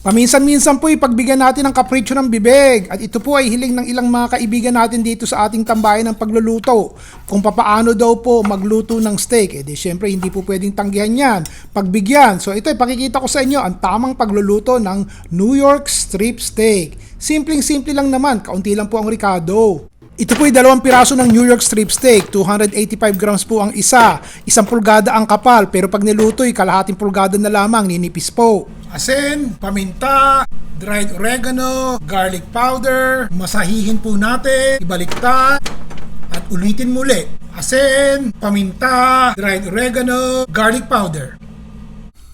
Paminsan-minsan po ipagbigyan natin ng kapritsyo ng bibig at ito po ay hiling ng ilang mga kaibigan natin dito sa ating tambayan ng pagluluto. Kung papaano daw po magluto ng steak, eh di syempre hindi po pwedeng tanggihan yan, pagbigyan. So ito ay pakikita ko sa inyo ang tamang pagluluto ng New York strip steak. Simpleng-simple lang naman, kaunti lang po ang ricado. Ito po ay dalawang piraso ng New York strip steak, 285 grams po ang isa, isang pulgada ang kapal, pero pag niluto'y kalahating pulgada na lamang, ninipis po. Asin, paminta, dried oregano, garlic powder, masahihin po natin, ibaliktad, at ulitin muli. Asin, paminta, dried oregano, garlic powder.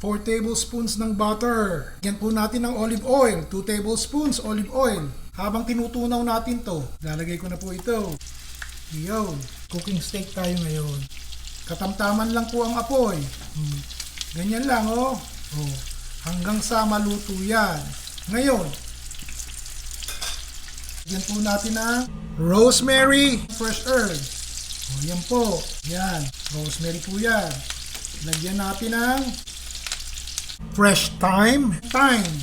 4 tablespoons ng butter. Yan po natin ng olive oil. 2 tablespoons olive oil. Habang tinutunaw natin to, lalagay ko na po ito. Iyon. Cooking steak tayo ngayon. Katamtaman lang po ang apoy. Hmm. Ganyan lang oh. oh. Hanggang sa maluto yan. Ngayon, yan po natin ang rosemary, fresh herb. O, yan po. Yan. Rosemary po yan. Lagyan natin ng fresh thyme. Thyme.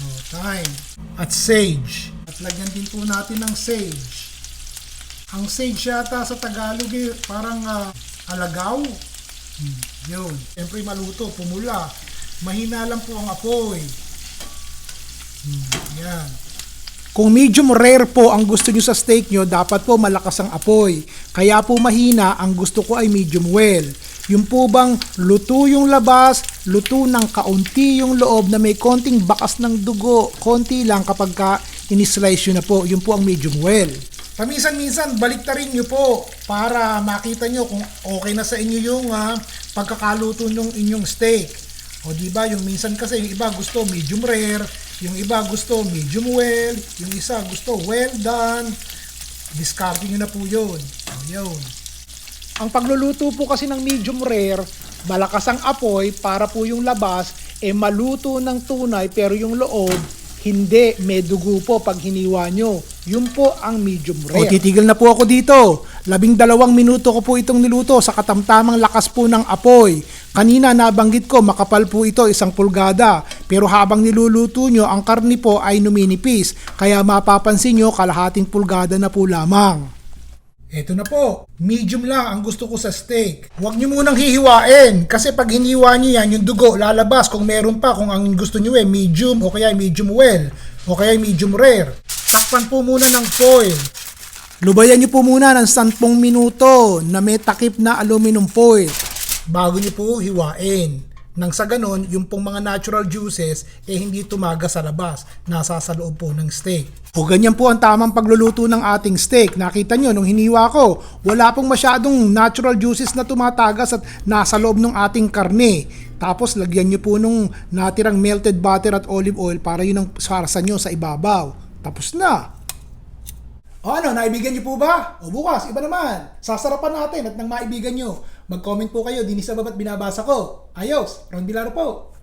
O, thyme. At sage. At lagyan din po natin ng sage. Ang sage yata sa Tagalog eh, parang ah, alagaw. Hmm, yun. Siyempre maluto, pumula. Mahina lang po ang apoy. Hmm, yan. Kung medium rare po ang gusto nyo sa steak nyo, dapat po malakas ang apoy. Kaya po mahina, ang gusto ko ay medium well. Yung po bang luto yung labas, luto ng kaunti yung loob na may konting bakas ng dugo, konti lang kapag ka in-slice nyo na po, yun po ang medium well. Paminsan-minsan, baliktarin nyo po para makita nyo kung okay na sa inyo yung ah, pagkakaluto ng inyong steak. O di ba yung minsan kasi yung iba gusto medium rare, yung iba gusto medium well, yung isa gusto well done. Discarding nyo na po yun. Yun. Ang pagluluto po kasi ng medium rare, malakas ang apoy para po yung labas eh maluto ng tunay pero yung loob hindi, may dugo po pag hiniwa nyo. Yun po ang medium rare. O, titigil na po ako dito. Labing dalawang minuto ko po itong niluto sa katamtamang lakas po ng apoy. Kanina nabanggit ko, makapal po ito, isang pulgada. Pero habang niluluto nyo, ang karni po ay numinipis. Kaya mapapansin nyo, kalahating pulgada na po lamang. Ito na po, medium lang ang gusto ko sa steak. Huwag nyo munang hihiwain kasi pag hiniwa nyo yan, yung dugo lalabas kung meron pa kung ang gusto nyo eh medium o kaya medium well o kaya medium rare. Takpan po muna ng foil. Lubayan nyo po muna ng 10 minuto na may takip na aluminum foil bago nyo po hiwain. Nang sa ganon, yung pong mga natural juices eh hindi tumaga sa labas, nasa sa loob po ng steak. O ganyan po ang tamang pagluluto ng ating steak. Nakita nyo, nung hiniwa ko, wala pong masyadong natural juices na tumatagas at nasa loob ng ating karne. Tapos lagyan nyo po nung natirang melted butter at olive oil para yun ang sarsa nyo sa ibabaw. Tapos na. O ano, naibigan nyo po ba? O bukas, iba naman. Sasarapan natin at nang maibigan nyo. Mag-comment po kayo din sa baba't binabasa ko. Ayos, Ron Bilaro po.